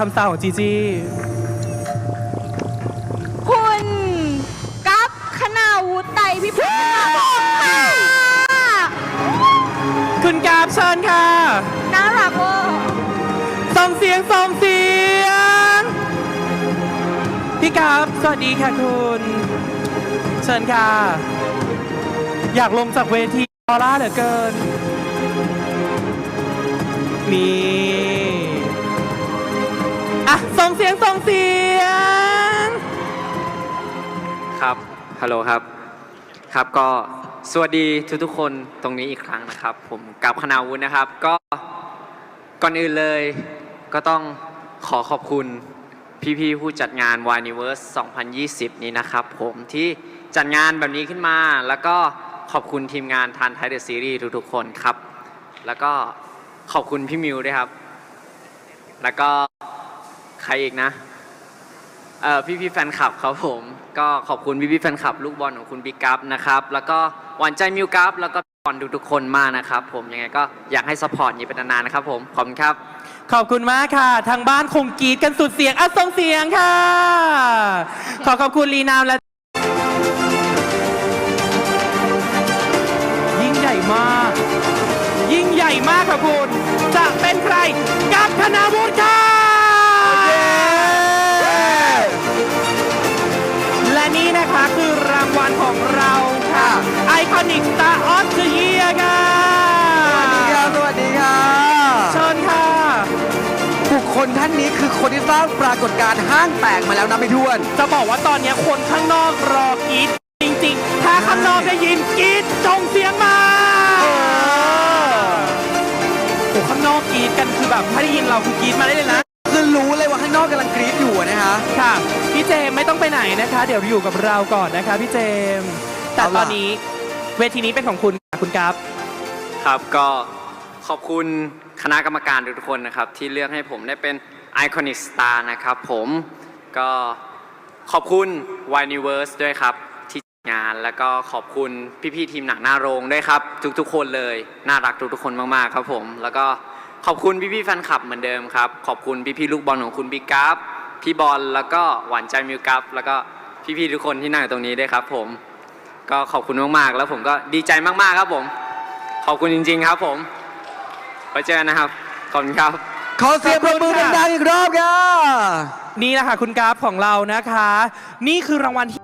ทำซาวของจีจี้คุณกัฟคณาวุฒิไตรพิพัฒน์ค่ะคุณกราบเชิญค่ะ น่ารักเวอร์ส่งเสียงส่งเสียง พี่กราบสวัสดีค่ะคุณ เชิญค่ะ อยากลงจากเวทีออร่าเหลือเกินนี่ เสียงส่งเสียง ครับ ฮัลโหลครับ ครับก็สวัสดีทุกๆคนตรงนี้อีกครั้งนะครับ ผมกับคณาวุฒินะครับ ก็ก่อนอื่นเลยก็ต้องขอขอบคุณพี่ๆผู้จัดงาน w i n e v e r s e 2020 นี้นะครับ ผมที่จัดงานแบบนี้ขึ้นมา แล้วก็ขอบคุณทีมงานทานไทยเดอะซีรีส์ทุกๆคนครับ แล้วก็ขอบคุณพี่มิวด้วยครับ แล้วก็ ใครอีกนะเอ่อพี่พี่แฟนคลับครับผม ก็ขอบคุณพี่พี่แฟนคลับ ลูกบอลของคุณบิ๊กกัฟนะครับแล้วก็หวานใจมิวกัฟแล้วก็บอลทุกๆคนมากนะครับผมยังไงก็อยากให้สปอร์ตนี้เป็นนานๆนะครับผมขอบคุณครับ ขอบคุณมากค่ะ ทางบ้านคงกรีดกันสุดเสียงอะส่งเสียงค่ะ ขอขอบคุณลีนามและยิ่งใหญ่มาก ยิ่งใหญ่มากค่ะคุณ จะเป็นใครกับธนาวุฒิค่ะ นิกสตาร์ออฟเดอะเยียค่ะสวัสดีครับสวัสดีค่ะเชิญค่ะ บุคคลท่านนี้คือคนที่สร้างปรากฏการณ์ห้างแตกมาแล้วนะไม่ท้วน จะบอกว่าตอนนี้คนข้างนอกรอกรีดจริงๆ ถ้าข้างนอกได้ยินกรีดจงเสียงมาโอ้ข้างนอกกรีดกันคือแบบถ้าได้ยินเราคือกรีดมาได้เลยนะคือรู้เลยว่าข้างนอกกำลังกรี๊ดอยู่อะนะคะ ค่ะ พี่เจมส์ไม่ต้องไปไหนนะคะ เดี๋ยวอยู่กับเราก่อนนะคะพี่เจมส์แต่เอาล่ะตอนนี้ เวทีนี้เป็นของคุณค่ะคุณกัฟครับก็ขอบคุณคณะกรรมการทุกคนนะครับ ที่เลือกให้ผมได้เป็นไอคอนิกสตาร์นะครับผมก็ขอบคุณ w i n e v e r s e ด้วยครับ ที่จัดงานแล้วก็ขอบคุณพี่ๆทีมหนังหน้าโรงด้วยครับ ทุกๆคนเลย น่ารักทุกๆคนมากๆครับผม แล้วก็ขอบคุณพี่ๆแฟนคลับเหมือนเดิมครับ ขอบคุณพี่ๆลูกบอลของคุณบิ๊กกัฟพี่บอลแล้วก็หวานใจมิวกัฟแล้วก็พี่ๆทุกคนที่นั่งอยู่ตรงนี้ด้วยครับผม ก็ขอบคุณมากๆ แล้วผมก็ดีใจมากๆครับผม ขอบคุณจริง ๆ ครับผมไว้เจอกันนะครับ ขอบคุณครับ ขอเสียงปรบมือดังๆอีกรอบค่ะ นี่แหละค่ะคุณกัฟของเรานะคะ นี่คือรางวัลที่